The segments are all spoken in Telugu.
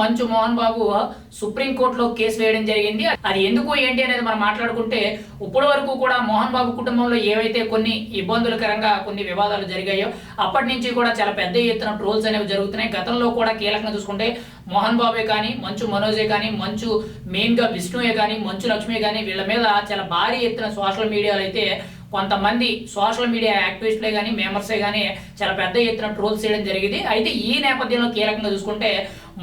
మంచు మోహన్ బాబు సుప్రీంకోర్టులో కేసు వేయడం జరిగింది. అది ఎందుకు ఏంటి అనేది మనం మాట్లాడుకుంటే ఇప్పటి వరకు కూడా మోహన్ బాబు కుటుంబంలో ఏవైతే కొన్ని ఇబ్బందులకరంగా కొన్ని వివాదాలు జరిగాయో అప్పటి నుంచి కూడా చాలా పెద్ద ఎత్తున ట్రోల్స్ అనేవి జరుగుతున్నాయి. గతంలో కూడా కీలకంగా చూసుకుంటే మోహన్ బాబే కానీ మంచు మనోజే కానీ మంచు మెయిన్గా విష్ణుయే విష్ణువే కానీ మంచు లక్ష్మి కానీ వీళ్ళ మీద చాలా భారీ ఎత్తున సోషల్ మీడియాలో అయితే కొంతమంది సోషల్ మీడియా యాక్టివిస్టులే కానీ మెంబర్సే కానీ చాలా పెద్ద ఎత్తున ట్రోల్స్ చేయడం జరిగింది. అయితే ఈ నేపథ్యంలో కీలకంగా చూసుకుంటే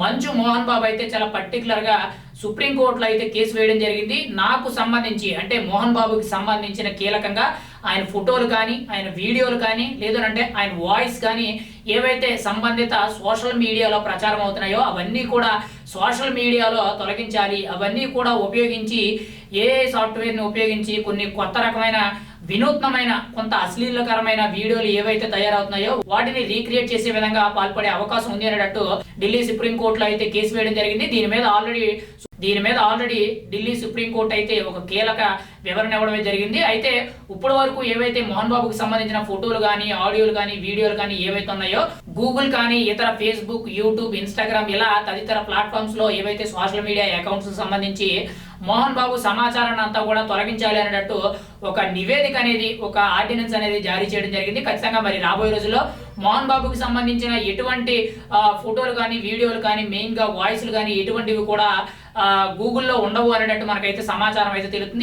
మంచు మోహన్ బాబు అయితే చాలా పర్టికులర్గా సుప్రీంకోర్టులో అయితే కేసు వేయడం జరిగింది. నాకు సంబంధించి అంటే మోహన్ బాబుకి సంబంధించిన కీలకంగా ఆయన ఫోటోలు కానీ ఆయన వీడియోలు కానీ లేదంటే ఆయన వాయిస్ కానీ ఏవైతే సంబంధిత సోషల్ మీడియాలో ప్రచారం అవుతున్నాయో అవన్నీ కూడా సోషల్ మీడియాలో తొలగించాలి. అవన్నీ కూడా ఉపయోగించి ఏ సాఫ్ట్వేర్ని ఉపయోగించి కొన్ని కొత్త రకమైన వినూత్నమైన కొంత అశ్లీలకరమైన వీడియోలు ఏవైతే తయారవుతున్నాయో వాటిని రీక్రియేట్ చేసే విధంగా పాల్పడే అవకాశం ఉంది అనేటట్టు ఢిల్లీ సుప్రీం కోర్టులో అయితే కేసు వేయడం జరిగింది. దీని మీద ఆల్రెడీ దీని మీద ఆల్రెడీ ఢిల్లీ సుప్రీం కోర్టు అయితే ఒక కీలక వివరణ ఇవ్వడమే జరిగింది. అయితే ఇప్పటి వరకు ఏవైతే మోహన్ బాబుకి సంబంధించిన ఫోటోలు కానీ ఆడియోలు కానీ వీడియోలు కానీ ఏవైతే ఉన్నాయో గూగుల్ కానీ ఇతర ఫేస్బుక్ యూట్యూబ్ ఇన్స్టాగ్రామ్ ఇలా తదితర ప్లాట్ఫామ్స్లో ఏవైతే సోషల్ మీడియా అకౌంట్స్ సంబంధించి మోహన్ బాబు సమాచారాన్ని అంతా కూడా తొలగించాలి అనేటట్టు ఒక నివేదిక అనేది ఒక ఆర్డినెన్స్ అనేది జారీ చేయడం జరిగింది. ఖచ్చితంగా మరి రాబోయే రోజుల్లో మోహన్ బాబుకి సంబంధించిన ఎటువంటి ఫోటోలు కానీ వీడియోలు కానీ మెయిన్గా వాయిస్లు కానీ ఎటువంటివి కూడా గూగుల్లో ఉండవు అనేటట్టు మనకైతే సమాచారం అయితే తెలుస్తుంది.